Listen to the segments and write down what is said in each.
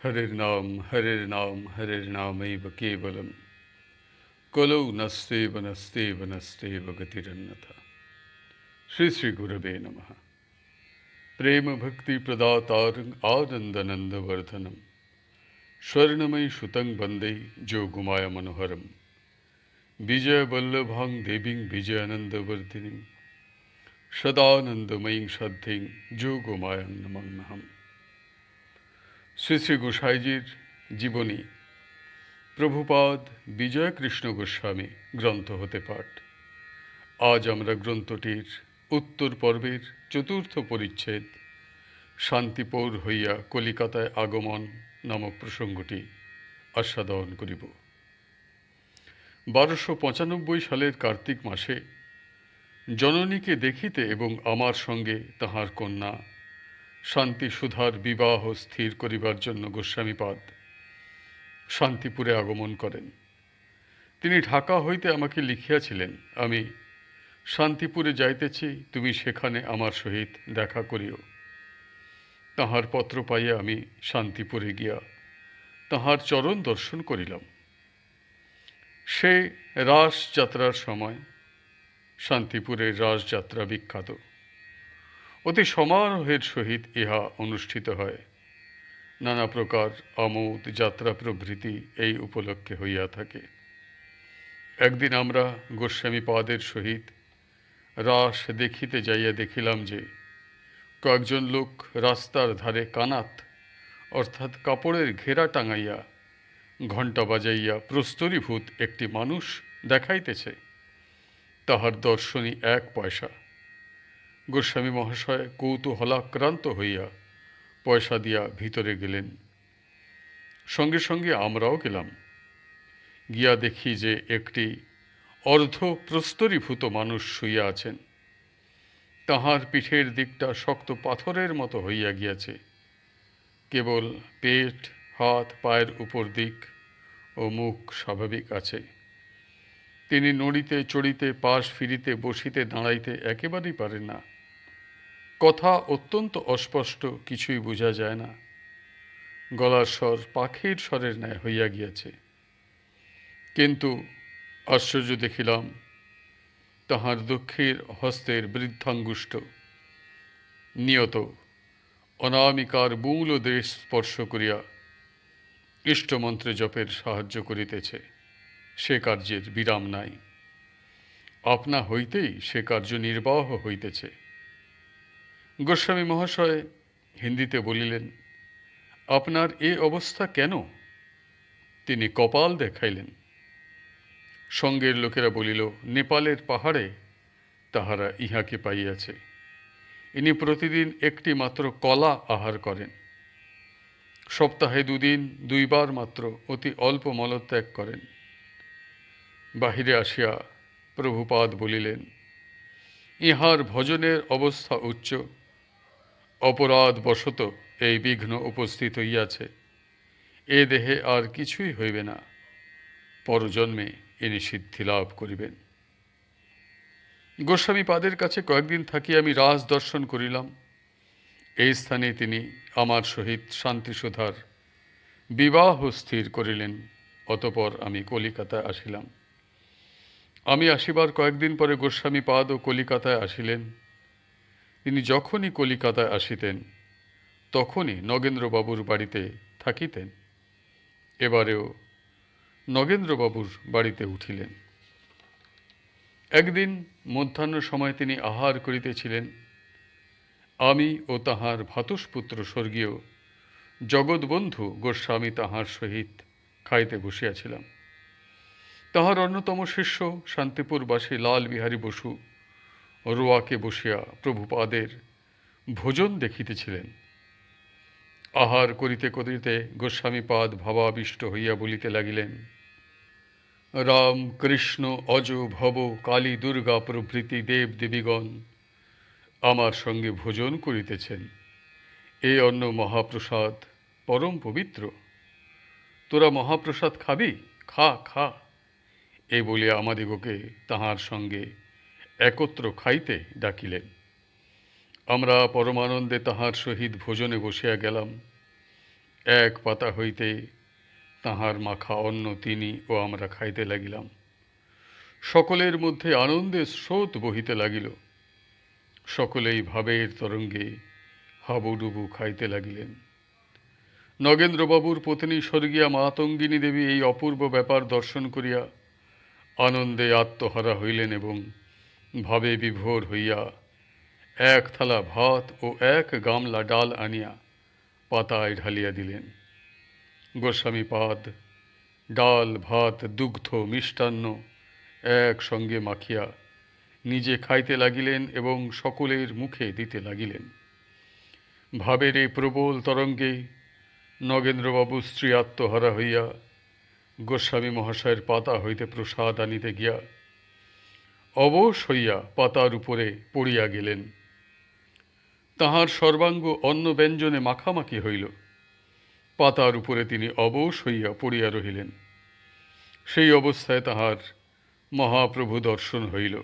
হরের নাম হরের নাম হরের নামৈব কেবলম কলৌ নস্তেব নস্তেব নস্তেব গতিরন্যথা শ্রী শ্রী গুরবে নমঃ প্রেম ভক্তি প্রদাতার আনন্দনন্দ বর্ধনম স্বর্ণময়ী সুতং বন্দে যোগুমায় মনোহরম বিজয় বল্লভাং দেবীং বিজয়ানন্দবর্ধিনীং সদানন্দময়ীং শ্রদ্ধেং যোগমায়ং নমন্নহম শ্রী শ্রী গোসাইজির জীবনী, প্রভুপাদ বিজয় কৃষ্ণ গোস্বামী, গ্রন্থ হতে পাঠ। আজ আমরা গ্রন্থটির উত্তর পর্বের চতুর্থ পরিচ্ছেদ, শান্তিপৌর হইয়া কলিকাতায় আগমন নামক প্রসঙ্গটি আস্বাদন করিব। বারোশো পঁচানব্বই সালের কার্তিক মাসে জননীকে দেখিতে এবং আমার সঙ্গে তাহার কন্যা শান্তি সুধার বিবাহ স্থির করিবার জন্য গোস্বামীপাদ শান্তিপুরে আগমন করেন। তিনি ঢাকা হইতে আমাকে লিখিয়াছিলেন, আমি শান্তিপুরে যাইতেছি, তুমি সেখানে আমার সহিত দেখা করিও। তাহার পত্র পাইয়া আমি শান্তিপুরে গিয়া তাহার চরণ দর্শন করিলাম। সে রাসযাত্রার সময়, শান্তিপুরের রাসযাত্রা বিখ্যাত। অতি সমারোহের সহিত ইহা অনুষ্ঠিত হয়। নানা প্রকার আমোদ, যাত্রা প্রভৃতি এই উপলক্ষে হইয়া থাকে। একদিন আমরা গোস্বামী পাদের সহিত রাস দেখিতে যাইয়া দেখিলাম যে, কয়েকজন লোক রাস্তার ধারে কানাত, অর্থাৎ কাপড়ের ঘেরা টাঙাইয়া ঘণ্টা বাজাইয়া প্রস্তরীভূত একটি মানুষ দেখাইতেছে। তাহার দর্শনী এক পয়সা। গোস্বামী মহাশয় কৌতূহলাক্রান্ত হইয়া পয়সা দিয়া ভিতরে গেলেন। সঙ্গে সঙ্গে আমরাও গেলাম। গিয়া দেখি যে একটি অর্ধ প্রস্তরীভূত মানুষ শুইয়া আছেন। তাহার পিঠের দিকটা শক্ত পাথরের মতো হইয়া গিয়াছে। কেবল পেট, হাত, পায়ের উপর দিক ও মুখ স্বাভাবিক আছে। তিনি নড়িতে চড়িতে, পাশ ফিরিতে, বসিতে, দাঁড়াইতে একেবারেই পারেন না। কথা অত্যন্ত অস্পষ্ট, কিছুই বোঝা যায় না। গলার স্বর পাখির স্বরের ন্যায় হইয়া গিয়াছে। কিন্তু আশ্চর্য দেখিলাম, তাহার দুঃখের হস্তের বৃদ্ধাঙ্গুষ্ট নিয়ত অনামিকার মূল দেশ স্পর্শ করিয়া ইষ্টমন্ত্রে জপের সাহায্য করিতেছে। সে কার্যের বিরাম নাই। আপনা হইতেই সে কার্য নির্বাহ হইতেছে। গোস্বামী মহাশয় হিন্দিতে বলিলেন, আপনার এ অবস্থা কেন? তিনি কপাল দেখাইলেন। সঙ্গের লোকেরা বলিল, নেপালের পাহাড়ে তাহারা ইহাকে পাইয়াছে। ইনি প্রতিদিন একটি মাত্র কলা আহার করেন। সপ্তাহে দুদিন, দুইবার মাত্র অতি অল্প মলত্যাগ করেন। বাহিরে আসিয়া প্রভুপাদ বলিলেন, ইহার ভজনের অবস্থা উচ্চ। অপরাধ বশত এই বিঘ্ন উপস্থিত হইয়াছে। এ দেহে আর কিছুই হইবে না। পরজন্মে ইনি সিদ্ধি লাভ করিবেন। গোস্বামী পাদের কাছে কয়েকদিন থাকি আমি রাজ দর্শন করিলাম। এই স্থানে তিনি আমার সহিত শান্তিসুধার বিবাহ স্থির করিলেন। অতপর আমি কলিকাতায় আসিলাম। আমি আসিবার কয়েকদিন পরে গোস্বামী পাদ ও কলিকাতায় আসিলেন। তিনি যখনই কলিকাতায় আসিতেন, তখনই নগেন্দ্রবাবুর বাড়িতে থাকিতেন। এবারেও নগেন্দ্রবাবুর বাড়িতে উঠিলেন। একদিন মধ্যাহ্ন সময় তিনি আহার করিতেছিলেন। আমি ও তাহার ভাতুষপুত্র স্বর্গীয় জগৎবন্ধু গোস্বামী তাহার সহিত খাইতে বসিয়াছিলাম। তাহার অন্যতম শিষ্য শান্তিপুরবাসী লাল বিহারী বসু রোয়াকে বসিয়া প্রভুপাদের ভোজন দেখিতেছিলেন। আহার করিতে করিতে গোস্বামীপাদ ভাবাবিষ্ট হইয়া বলিতে লাগিলেন, রাম কৃষ্ণ অজ ভব কালী দুর্গা প্রভৃতি দেব দেবীগণ আমার সঙ্গে ভোজন করিতেছেন। এ অন্য মহাপ্রসাদ পরম পবিত্র। তোরা মহাপ্রসাদ খাবি? খা খা এ বলিয়া আমাদিগকে তাহার সঙ্গে একত্র খাইতে ডাকিলেন। আমরা পরমানন্দে তাহার সহিত ভোজনে বসিয়া গেলাম। এক পাতা হইতে তাহার মাখা অন্ন তিনি ও আমরা খাইতে লাগিলাম। সকলের মধ্যে আনন্দের স্রোত বহিতে লাগিল। সকলেই ভাবের তরঙ্গে হাবুডুবু খাইতে লাগিলেন। নগেন্দ্রবাবুর পত্নী স্বর্গীয়া মাতঙ্গিনী দেবী এই অপূর্ব ব্যাপার দর্শন করিয়া আনন্দে আত্মহারা হইলেন এবং ভাবে বিভোর হইয়া এক থালা ভাত ও এক গামলা ডাল আনিয়া পাতায় ঢালিয়া দিলেন। গোস্বামী পাদ, ডাল, ভাত, দুগ্ধ, মিষ্টান্ন একসঙ্গে মাখিয়া নিজে খাইতে লাগিলেন এবং সকলের মুখে দিতে লাগিলেন। ভাবের এই প্রবল তরঙ্গে নগেন্দ্রবাবু স্ত্রী আত্মহারা হইয়া গোস্বামী মহাশয়ের পাতা হইতে প্রসাদ আনিতে গিয়া অবশ হইয়া পাতার উপরে পড়িয়া গেলেন। তাহার সর্বাঙ্গ অন্ন ব্যঞ্জনে মাখামাখি হইল। পাতার উপরে তিনি অবশ হইয়া পড়িয়া রহিলেন। সেই অবস্থায় তাহার মহাপ্রভু দর্শন হইল।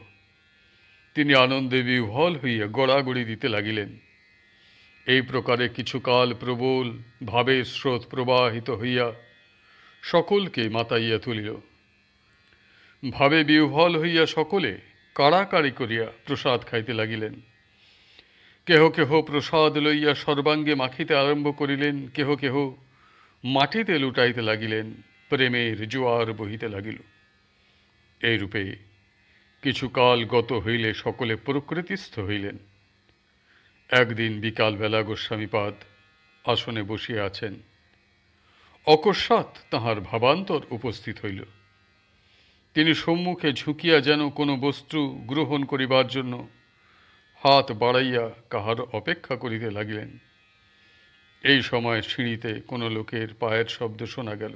তিনি আনন্দে বিহ্বল হইয়া গড়াগড়ি দিতে লাগিলেন। এই প্রকারে কিছুকাল প্রবল ভাবের স্রোত প্রবাহিত হইয়া সকলকে মাতাইয়া তুলিল। ভাবে বিহ্বল হইয়া সকলে কাড়াকাড়ি করিয়া প্রসাদ খাইতে লাগিলেন। কেহ কেহ প্রসাদ লইয়া সর্বাঙ্গে মাখিতে আরম্ভ করিলেন, কেহ কেহ মাটিতে লুটাইতে লাগিলেন, প্রেমের জোয়ার বহিতে লাগিল। এইরূপে কিছুকাল গত হইলে সকলে প্রকৃতিস্থ হইলেন। একদিন বিকালবেলা গোস্বামীপাদ আসনে বসিয়া আছেন। অকস্মাৎ তাহার ভাবান্তর উপস্থিত হইল। তিনি সম্মুখে ঝুঁকিয়া যেন কোনো বস্তু গ্রহণ করিবার জন্য হাত বাড়াইয়া কাহার অপেক্ষা করিতে লাগিলেন। এই সময় সিঁড়িতে কোনো লোকের পায়ের শব্দ শোনা গেল।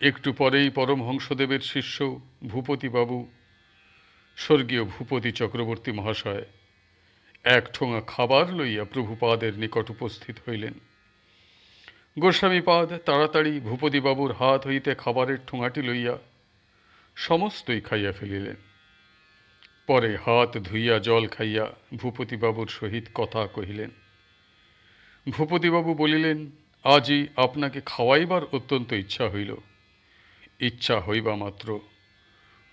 একটু পরেই পরমহংসদেবের শিষ্য ভূপতিবাবু, স্বর্গীয় ভূপতি চক্রবর্তী মহাশয়, এক ঠোঙা খাবার লইয়া প্রভুপাদের নিকট উপস্থিত হইলেন। গোস্বামীপাদ তাড়াতাড়ি ভূপতিবাবুর হাত হইতে খাবারের ঠোঙাটি লইয়া সমস্তই খাইয়া ফেলিলেন। পরে হাত ধুইয়া জল খাইয়া ভূপতিবাবুর সহিত কথা কহিলেন। ভূপতিবাবু বলিলেন আজই আপনাকে খাওয়াইবার অত্যন্ত ইচ্ছা হইল। ইচ্ছা হইবা মাত্র।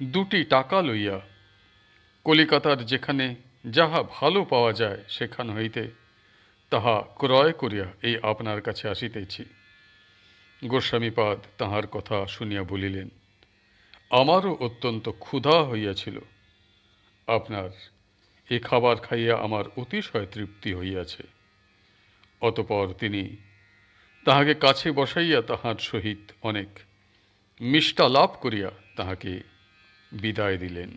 দুটি টাকা লইয়া কলিকাতার যেখানে যাহা ভালো পাওয়া যায় সেখান হইতে তাহা ক্রয় করিয়া এই আপনার কাছে আসিতেছি। গোস্বামীপাদ তাহার কথা শুনিয়া বলিলেন আমারও অত্যন্ত ক্ষুধা হইয়াছিল। আপনার এ খাবার খাইয়া আমার অতিশয় তৃপ্তি হইয়াছে। অতপর তিনি তাহাকে কাছে বসাইয়া তাহার সহিত অনেক মিষ্টালাপ করিয়া তাহাকে বিদায় দিলেন।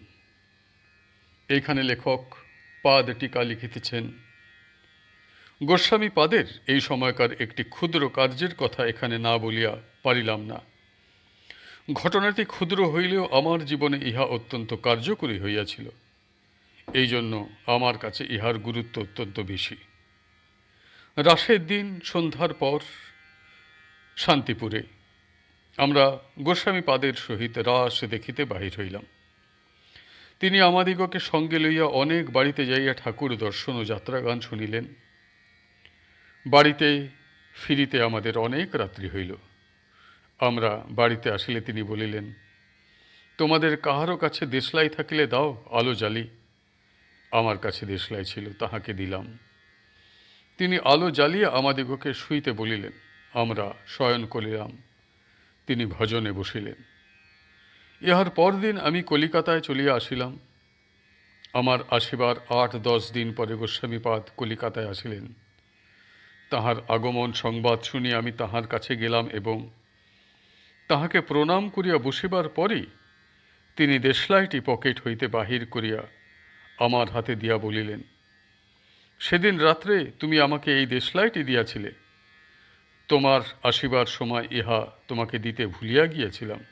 এইখানে লেখক পাদ টিকা লিখিতেছেন, গোস্বামী পাদের এই সময়কার একটি ক্ষুদ্র কার্যের কথা এখানে না বলিয়া পারিলাম না। ঘটনাটি ক্ষুদ্র হইলেও আমার জীবনে ইহা অত্যন্ত কার্যকরী হইয়াছিল। এই জন্য আমার কাছে ইহার গুরুত্ব অত্যন্ত বেশি। রাসের দিন, সন্ধ্যার পর, শান্তিপুরে আমরা গোস্বামী পাদের সহিত রাস দেখিতে বাহির হইলাম। তিনি আমাদিগকে সঙ্গে লইয়া অনেক বাড়িতে যাইয়া ঠাকুর দর্শন ও যাত্রা গান শুনিলেন। বাড়িতে ফিরিতে আমাদের অনেক রাত্রি হইল। আমরা বাড়িতে আসিলে তিনি বলিলেন, তোমাদের কাহারও কাছে দেশলাই থাকিলে দাও, আলো জ্বালি। আমার কাছে দেশলাই ছিল, তাহাকে দিলাম। তিনি আলো জ্বালিয়ে আমাদিগকে শুইতে বলিলেন, আমরা শয়ন করিলাম। তিনি ভজনে বসিলেন, ইহার পরদিন আমি কলিকাতায় চলিয়া আসিলাম। আমার আসিবার আট দশ দিন পরে গোস্বামীপাদ কলিকাতায় আসিলেন। তাহার আগমন সংবাদ শুনিয়া আমি তাহার কাছে গেলাম এবং তাহাকে প্রণাম করিয়া বসিবার পরই তিনি দেশলাইটি পকেট হইতে বাহির করিয়া আমার হাতে দিয়া বলিলেন, সেদিন রাত্রে তুমি আমাকে এই দেশলাইটি দিয়াছিলে। তোমার আসিবার সময় ইহা তোমাকে দিতে ভুলিয়া গিয়াছিলাম।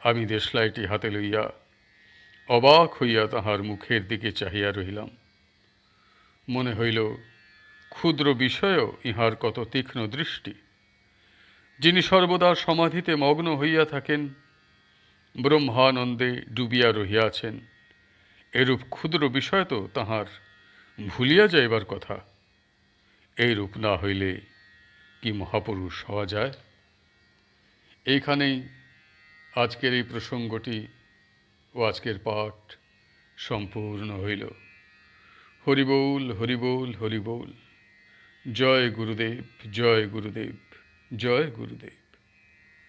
আমি দেশলাইটি হাতে লইয়া অবাক হইয়া তাহার মুখের দিকে চাহিয়া রহিলাম। মনে হইল, ক্ষুদ্র বিষয়ও ইহার কত তীক্ষ্ণ দৃষ্টি। যিনি সর্বদা সমাধিতে মগ্ন হইয়া থাকেন, ব্রহ্মানন্দে ডুবিয়া রহিয়াছেন এরূপ ক্ষুদ্র বিষয় তো তাহার ভুলিয়া যাইবার কথা। এইরূপ না হইলে কি মহাপুরুষ হওয়া যায়? এইখানেই আজকের এই প্রসঙ্গটি ও আজকের পাঠ সম্পূর্ণ হইল। হরিবোল হরিবোল হরিবোল। জয় গুরুদেব জয় গুরুদেব। জয় গুরুদেব